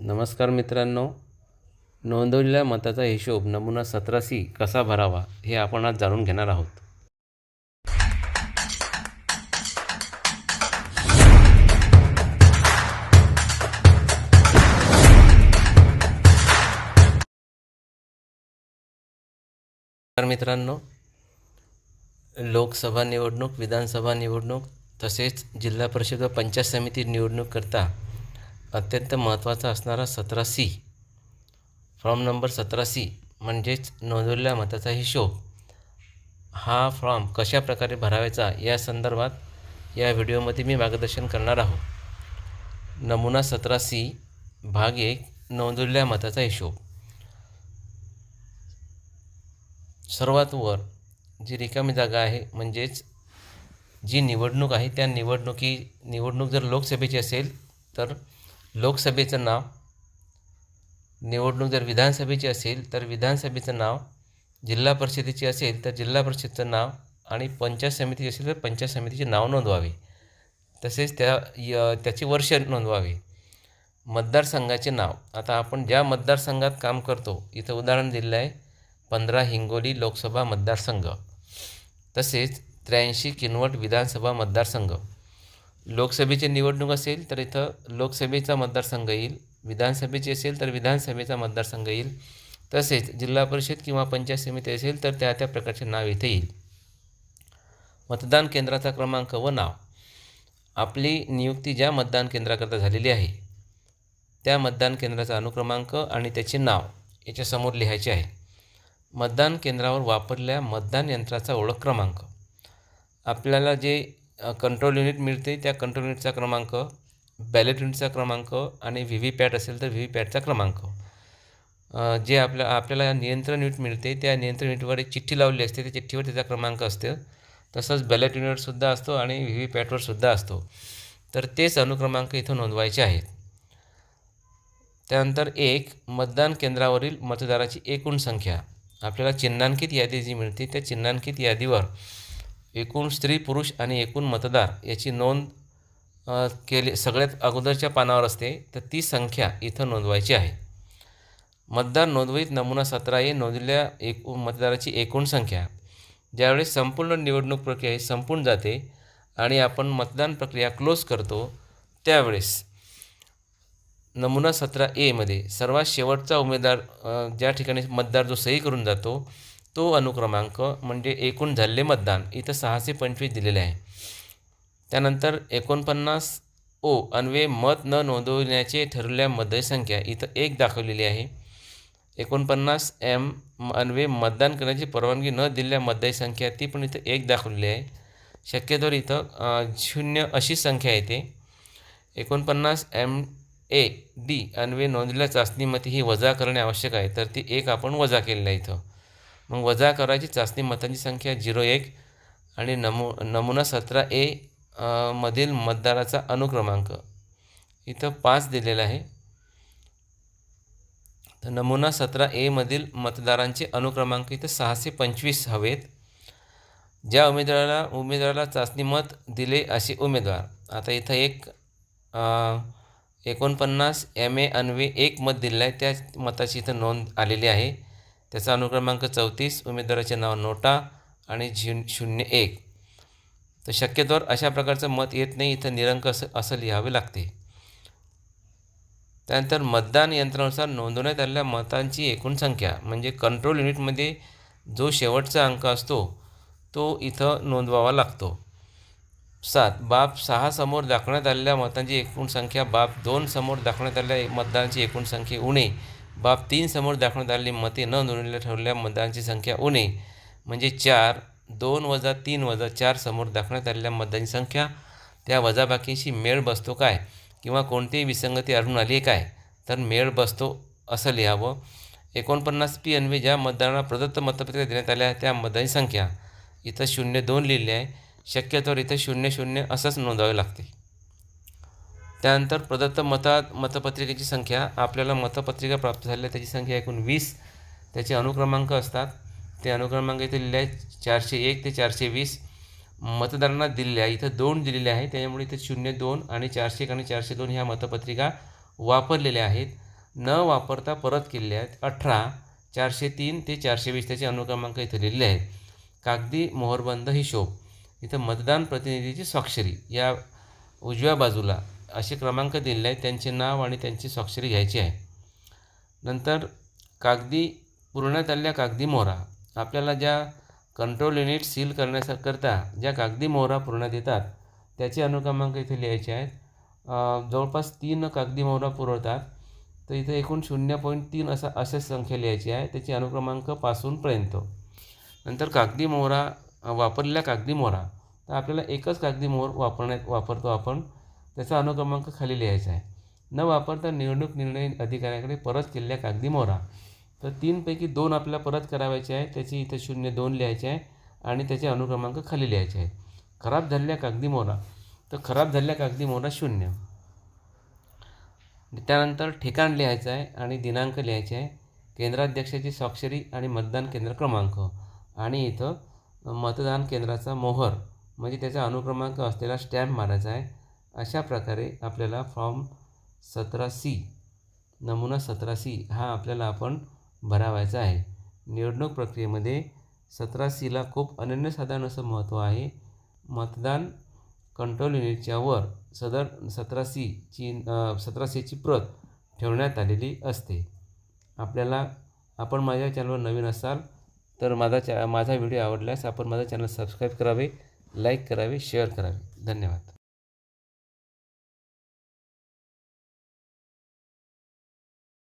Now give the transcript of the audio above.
नमस्कार मित्रांनो. नोंदवलेल्या मताचा हिशोब नमुना सतरा सी कसा भरावा हे आपण आज जाणून घेणार आहोत. मित्रांनो लोकसभा निवडणूक विधानसभा निवडणूक तसेच जिल्हा परिषद व पंचायत समिती निवडणूककरता अत्यंत महत्त्वाचा असणारा सतरा सी. फॉर्म नंबर सतरा सी म्हणजेच नोंदवलेल्या मताचा हिशोब. हा फॉर्म कशा प्रकारे भरावायचा या संदर्भात या व्हिडिओमध्ये मी मार्गदर्शन करणार आहोत नमुना सतरा सी भाग एक नोंदवलेल्या मताचा हिशोब. सर्वात वर जी रिकामी जागा आहे म्हणजेच जी निवडणूक आहे त्या निवडणुकी निवडणूक जर लोकसभेची असेल तर लोकसभेचं नाव निवडणूक जर विधानसभेची असेल तर विधानसभेचं नाव जिल्हा परिषदेची असेल तर जिल्हा परिषदेचं नाव आणि पंचायत समिती असेल तर पंचायत समितीचे नाव नोंदवावे. तसेच त्या य त्याचे वर्ष नोंदवावे. मतदारसंघाचे नाव. आता आपण ज्या मतदारसंघात काम करतो इथं उदाहरण दिलेलं आहे पंधरा हिंगोली लोकसभा मतदारसंघ. तसेच त्र्याऐंशी किनवट विधानसभा मतदारसंघ. लोकसभेची निवडणूक असेल तर इथं लोकसभेचा मतदारसंघ येईल. विधानसभेची असेल तर विधानसभेचा मतदारसंघ येईल. तसेच जिल्हा परिषद किंवा पंचायत समिती असेल तर त्या त्या प्रकारचे नाव इथे येईल. मतदान केंद्राचा क्रमांक व नाव. आपली नियुक्ती ज्या मतदान केंद्राकरता झालेली आहे त्या मतदान केंद्राचा अनुक्रमांक आणि त्याचे नाव याच्यासमोर लिहायचे आहे. मतदान केंद्रावर वापरल्या मतदान यंत्राचा ओळख क्रमांक. आपल्याला जे कंट्रोल युनिट मिळते. त्या कंट्रोल युनिटचा क्रमांक बॅलेट युनिटचा क्रमांक आणि व्ही व्ही पॅट असेल तर व्ही व्ही पॅटचा क्रमांक. जे आपल्या आपल्याला नियंत्रण युनिट मिळते त्या नियंत्रण युनिटवर एक चिठ्ठी लावली असते. त्या चिठ्ठीवर त्याचा क्रमांक असते. तसंच बॅलेट युनिटसुद्धा असतो आणि व्ही व्ही पॅटवरसुद्धा असतो. तर तेच अनुक्रमांक इथं नोंदवायचे आहेत. त्यानंतर एक मतदान केंद्रावरील मतदाराची एकूण संख्या. आपल्याला चिन्हांकित यादी जी मिळते त्या चिन्हांकित यादीवर एकूण स्त्री पुरुष आणि एकूण मतदार याची नोंद केली सगळ्यात अगोदरच्या पानावर असते. तर ती संख्या इथं नोंदवायची आहे. मतदार नोंदवहीत नमुना सतरा हे नोंदलेल्या एकूण मतदाराची एकूण संख्या. ज्यावेळेस संपूर्ण निवडणूक प्रक्रिया ही संपून जाते आणि आपण मतदान प्रक्रिया क्लोज करतो त्यावेळेस नमुना सतरा एमध्ये सर्वात शेवटचा उमेदवार ज्या ठिकाणी मतदार जो सही करून जातो तो अनुक्रमांक म्हणजे एकूण झालेले मतदान. इथं सहाशे पंचवीस दिलेले आहे. त्यानंतर एकोणपन्नास ओ अन्वे मत न नोंदवण्याचे ठरवल्या मतदारसंख्या इथं एक दाखवलेली आहे. एकोणपन्नास एम अन्वे मतदान करण्याची परवानगी न दिलेल्या मतदारसंख्या ती पण इथं एक दाखवलेली आहे. शक्यतोवर इथं शून्य अशी संख्या येते. एकोणपन्नास एम ए डी अन्वे नोंदलेल्या चाचणीमध्ये ही वजा करणे आवश्यक आहे. तर ती एक आपण वजा केलेलं आहे इथं. मग वजा करायची चाचणी मतांची संख्या झिरो एक आणि नमू नमुना सतरा ए मधील मतदाराचा अनुक्रमांक. इथं पाच दिलेला आहे. तर नमुना सतरा एमधील मतदारांचे अनुक्रमांक इथं सहाशे पंचवीस हवेत. ज्या उमेदवाराला उमेदवाराला चाचणी मत दिले असे उमेदवार. आता इथं एक एकोणपन्नास एम ए अन्वे एक मत दिलेलं आहे. त्या मताची इथं नोंद आलेली आहे. त्याचा अनुक्रमांक चौतीस उमेदवाराचे नाव नोटा आणि झि शून्य एक. तर शक्यतोवर अशा प्रकारचं मत येत नाही इथं निरंक असं असं लिहावे लागते. त्यानंतर मतदान यंत्रानुसार नोंदवण्यात आलेल्या मतांची एकूण संख्या म्हणजे कंट्रोल युनिटमध्ये जो शेवटचा अंक असतो तो इथं नोंदवावा लागतो. सात बाब सहा समोर दाखवण्यात आलेल्या मतांची एकूण संख्या बाब दोन समोर दाखवण्यात आलेल्या मतदानाची एकूण संख्या उणे. बाब तीन समोर दाखवण्यात आलेली मते न नोंदवलेल्या ठरवलेल्या मतदारांची संख्या उणे म्हणजे चार दोन वजा तीन वजा चार समोर दाखवण्यात आलेल्या मतदारांची संख्या त्या वजाबाकीशी मेळ बसतो काय? किंवा कोणतीही विसंगती आढळून आली आहे काय? तर मेळ बसतो असं लिहावं. एकोणपन्नास पी अन्वे ज्या मतदारांना प्रदत्त मतपत्रिका देण्यात आल्या त्या मतदारांची संख्या इथं शून्य दोन लिहिली आहे. शक्यतोवर इथं शून्य शून्य असंच नोंदवावे लागते त्यानंतर प्रदत्त मतात मतपत्रिकेची संख्या. आपल्याला मतपत्रिका प्राप्त झालेल्या त्याची संख्या एकूण वीस. त्याचे अनुक्रमांक असतात. ते अनुक्रमांक इथे लिहिले आहेत. चारशे एक ते चारशे वीस. मतदारांना दिलेल्या इथं दोन दिलेले आहे त्याच्यामुळे इथे शून्य दोन आणि चारशे एक आणि चारशे दोन ह्या मतपत्रिका वापरलेल्या आहेत. न वापरता परत केलेल्या आहेत. अठरा चारशे तीन ते चारशे वीस. त्याचे अनुक्रमांक इथे लिहिलेले आहेत. कागदी मोहरबंद हिशोब इथं मतदान प्रतिनिधीची स्वाक्षरी. या उजव्या बाजूला असे क्रमांक दिलेले आहेत. त्यांचे नाव आणि त्यांची स्वाक्षरी घ्यायची आहे. नंतर कागदी पुरण्यात आलेल्या कागदी मोहरा. आपल्याला ज्या कंट्रोल युनिट सील करण्याकरता ज्या कागदी मोहरा पुरण्यात येतात त्याचे अनुक्रमांक इथे लिहायचे आहेत. जवळपास तीन कागदी मोहरा पुरवतात. तर इथे एकूण शून्य पॉईंट तीन असा असे संख्या लिहायची आहे. त्याचे अनुक्रमांक पासूनपर्यंत नंतर कागदी मोहरा वापरलेल्या कागदी मोहरा. तर आपल्याला एकच कागदी मोहर वापरण्यात वापरतो आपण. त्याचा अनुक्रमांक खाली लिहायचा आहे. न वापरता निवडणूक निर्णय अधिकाऱ्याकडे परत केलेल्या कागदी मोहरा. तर तीनपैकी दोन आपल्याला परत करावायचे आहे त्याची इथं शून्य दोन लिहायचे आहे आणि त्याचे अनुक्रमांक खाली लिहायचे आहेत. खराब झालेल्या कागदी मोहरा. तर खराब झालेल्या कागदी मोहरा शून्य. त्यानंतर ठिकाण लिहायचं आहे आणि दिनांक लिहायचे आहे. केंद्राध्यक्षाची स्वाक्षरी आणि मतदान केंद्र क्रमांक. आणि इथं मतदान केंद्राचा मोहर. म्हणजे त्याचा अनुक्रमांक असलेला स्टॅम्प मारायचा आहे. अशा प्रकारे आपल्याला फॉर्म सतरा सी नमुना सतरा सी हा आपल्याला आपण भरावायचा आहे. निवडणूक प्रक्रियेमध्ये सतरा सीला खूप अनन्यसाधारण असं महत्त्व आहे. मतदान कंट्रोल युनिटच्या वर सदर सतरा सीची सतरा सीची प्रत ठेवण्यात आलेली असते. आपल्याला आपण माझ्या चॅनलवर नवीन असाल तर माझा चॅ माझा व्हिडिओ आवडल्यास आपण माझा चॅनल सबस्क्राईब करावे लाईक करावे शेअर करावे. धन्यवाद.